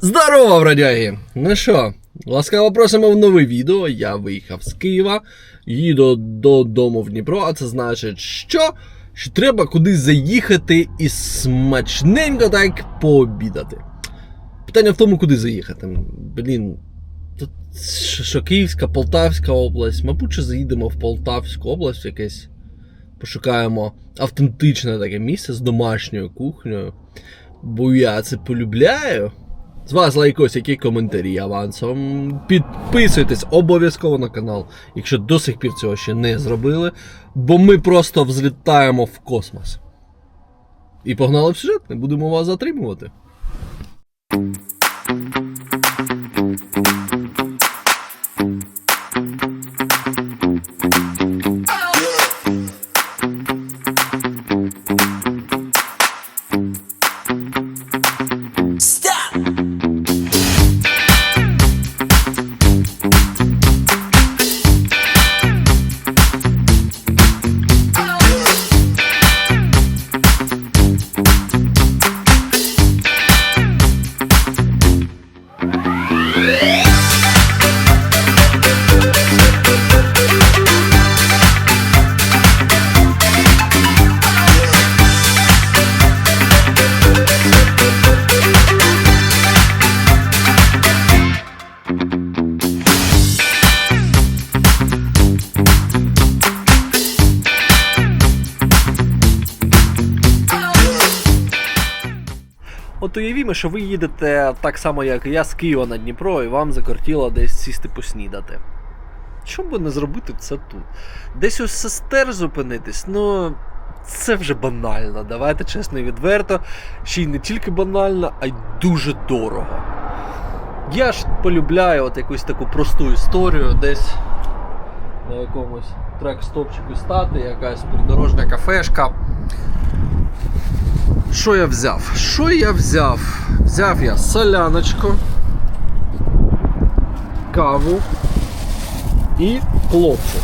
Здорово, бродяги! Ну що, ласкаво просимо в нове відео. Я виїхав з Києва, їду додому в Дніпро, а це значить, що? Що треба кудись заїхати і смачненько так пообідати. Питання в тому, куди заїхати. Блін, тут що, Київська, Полтавська область. Мабуть, що заїдемо в Полтавську область якесь. Пошукаємо автентичне таке місце з домашньою кухнею. Бо я це полюбляю. З вас лайкосик і коментарі авансом. Підписуйтесь обов'язково на канал, якщо до сих пір цього ще не зробили. Бо ми просто взлітаємо в космос. І погнали в сюжет, не будемо вас затримувати. От уявімо, що ви їдете так само, як я з Києва на Дніпро, і вам закортіло десь сісти поснідати. Чому би не зробити це тут? Десь у сестер зупинитись, ну. Це вже банально, давайте чесно і відверто. Ще й не тільки банально, а й дуже дорого. Я ж полюбляю от якусь таку просту історію, десь на якомусь трек-стопчику стати, якась придорожня кафешка. Що я взяв? Що я взяв? Взяв я соляночку, каву і хлопчик.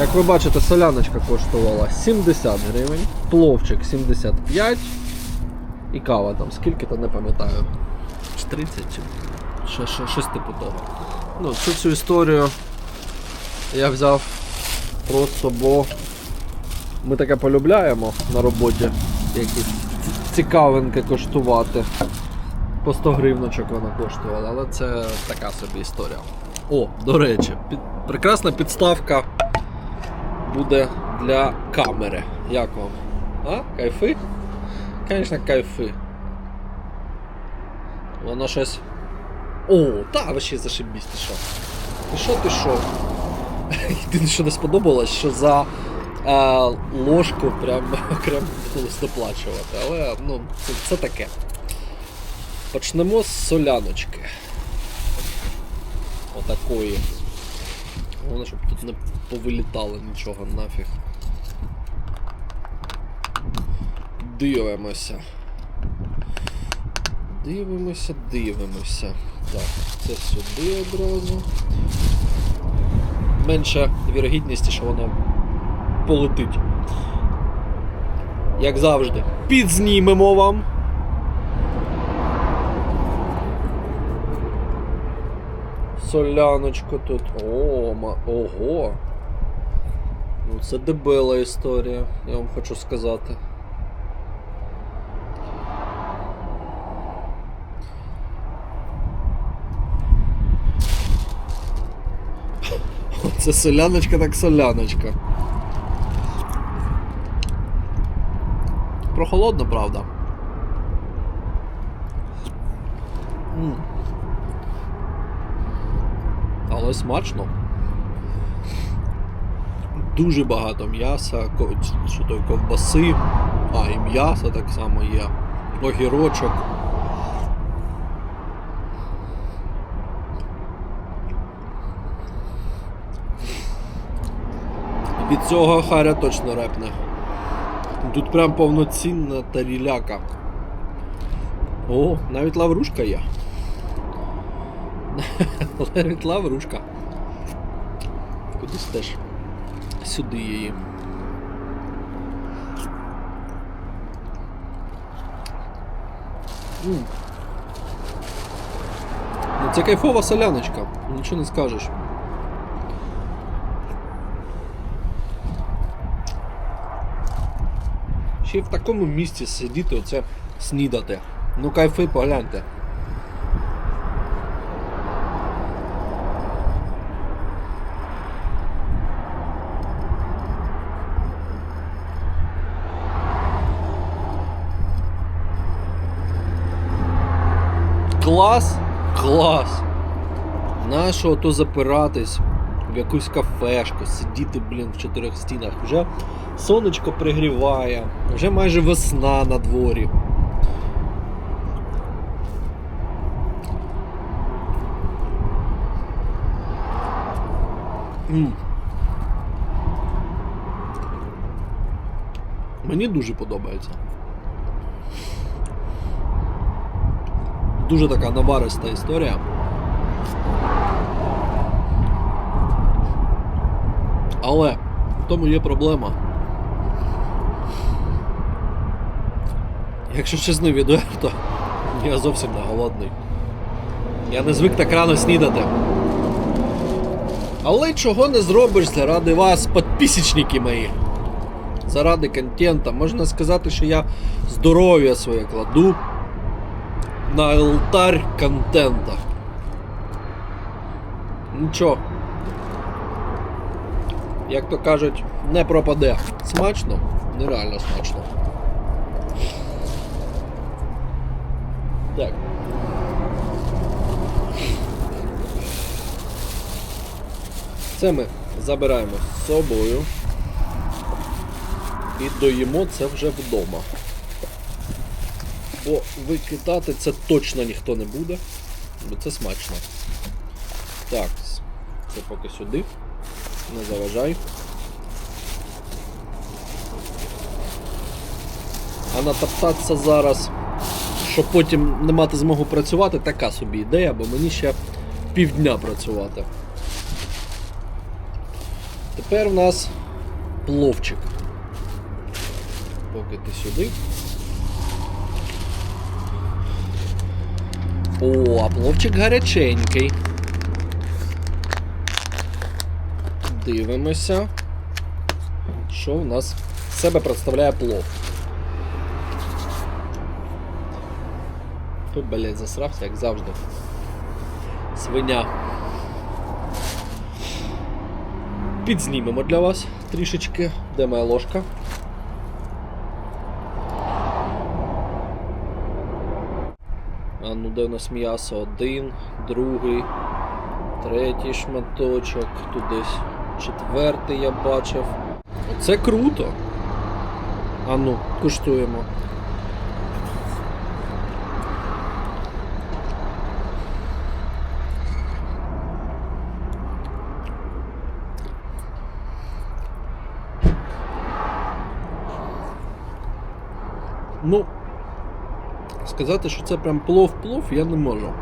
Як ви бачите, соляночка коштувала 70 гривень, пловчик 75 і кава там скільки то не пам'ятаю. 30 чи що- що- щось типу того. Ну, цю цю історію я взяв просто, бо ми таке полюбляємо на роботі якісь цікавинки коштувати. По 100 гривночок вона коштувала, але це така собі історія. О, до речі, під... прекрасна підставка буде для камери. Як вам? А? Кайфи? Звісно, кайфи. Воно щось. О, та вообще зашибісь, ти що? Ти що, ти що? Єдине, не сподобалось, що за а, ложку прям довелось доплачувати. Але ну, це, це таке. Почнемо з соляночки. Отакої. Головне, щоб тут не повилітало нічого нафіг. Дивимося. Дивимося, дивимося. Так, це сюди одразу. Менша вірогідність, що воно полетить. Як завжди. Підзнімемо вам. Соляночку тут. О, ма... ого. Ну це дебела історія, я вам хочу сказати. Це соляночка так соляночка. Прохолодно, правда. Але смачно. Дуже багато м'яса, що то ковбаси, а і м'ясо так само є. Огірочок. Від цього харя точно репне. Тут прям повноцінна таріляка. О, навіть лаврушка є. Навіть лаврушка. кудись теж сюди її. Ну, це кайфова соляночка, нічого не скажеш. Ще в такому місці сидіти, оце снідати. Ну кайфи погляньте. Клас? Клас! Нащо то запиратись якусь кафешку, сидіти, блін, в чотирьох стінах. Вже сонечко пригріває, вже майже весна на дворі. М. Мені дуже подобається. Дуже така навариста історія. Але в тому є проблема. Якщо чесно відверто, я зовсім не голодний. Я не звик так рано снідати. Але чого не зробиш заради вас, підписчики мої. Заради контента. Можна сказати, що я здоров'я своє кладу на алтарь контента. Нічого. Як то кажуть, не пропаде. Смачно? Нереально смачно. Так. Це ми забираємо з собою і доїмо це вже вдома. Бо викидати це точно ніхто не буде, бо це смачно. Так, це поки сюди. Не заважай. А натоптатися зараз, щоб потім не мати змогу працювати, така собі ідея, бо мені ще півдня працювати. Тепер у нас пловчик. Поки ти сюди. О, а пловчик гаряченький. Дивимося, що в нас себе представляє плов. Тут, блядь, засрався, як завжди. Свиня. Підзнімемо для вас трішечки. Де моя ложка? А ну де у нас м'ясо? Один, другий, третій шматочок, тут десь четвертий я бачив. Це круто. А ну, куштуємо. Ну, сказати, що це прям плов-плов, я не можу.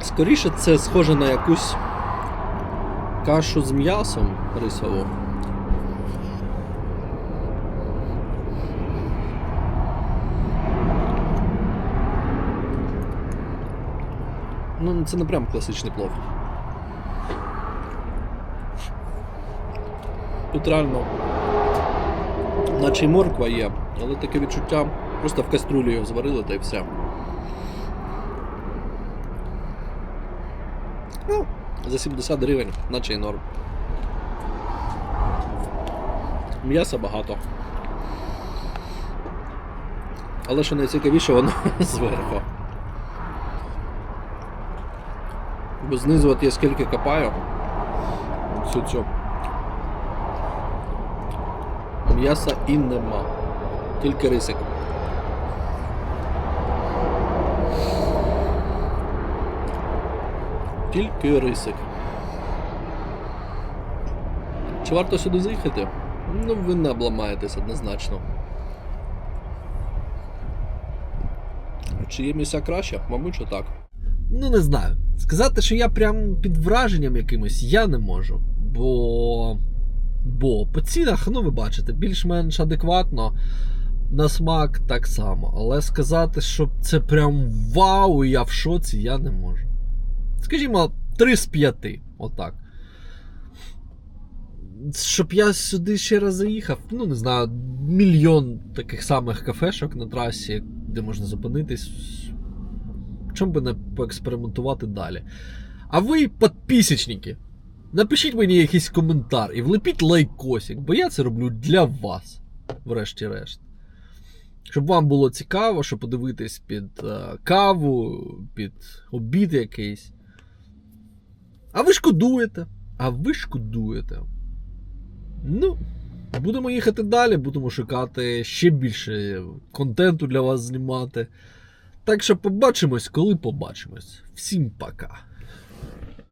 Скоріше це схоже на якусь кашу з м'ясом рисову. Ну, це не прям класичний плов. Тут реально наче й морква є, але таке відчуття, просто в каструлі його зварили та й все. За 70 гривень, наче й норм. М'яса багато. Але що найцікавіше, воно зверху. Бо знизу от я скільки копаю. Всю цю. М'яса і нема. Тільки рисик. Тільки рисик. Чи варто сюди заїхати? Ну, ви не обламаєтесь однозначно. Чи є місця краще? Мабуть, що так. Ну, не знаю. Сказати, що я прям під враженням якимось, я не можу. Бо. Бо по цінах, ну ви бачите, більш-менш адекватно. На смак так само. Але сказати, що це прям вау, я в шоці, я не можу. Скажімо, 3 з 5. Отак. Щоб я сюди ще раз заїхав, ну не знаю, мільйон таких самих кафешок на трасі, де можна зупинитись. Чому би не поекспериментувати далі? А ви, підписчики, напишіть мені якийсь коментар і влепіть лайкосик, бо я це роблю для вас, врешті-решт. Щоб вам було цікаво, щоб подивитись під е, каву, під обід якийсь. А ви шкодуєте. А ви шкодуєте. Ну, будемо їхати далі, будемо шукати ще більше контенту для вас знімати. Так що побачимось, коли побачимось. Всім пока.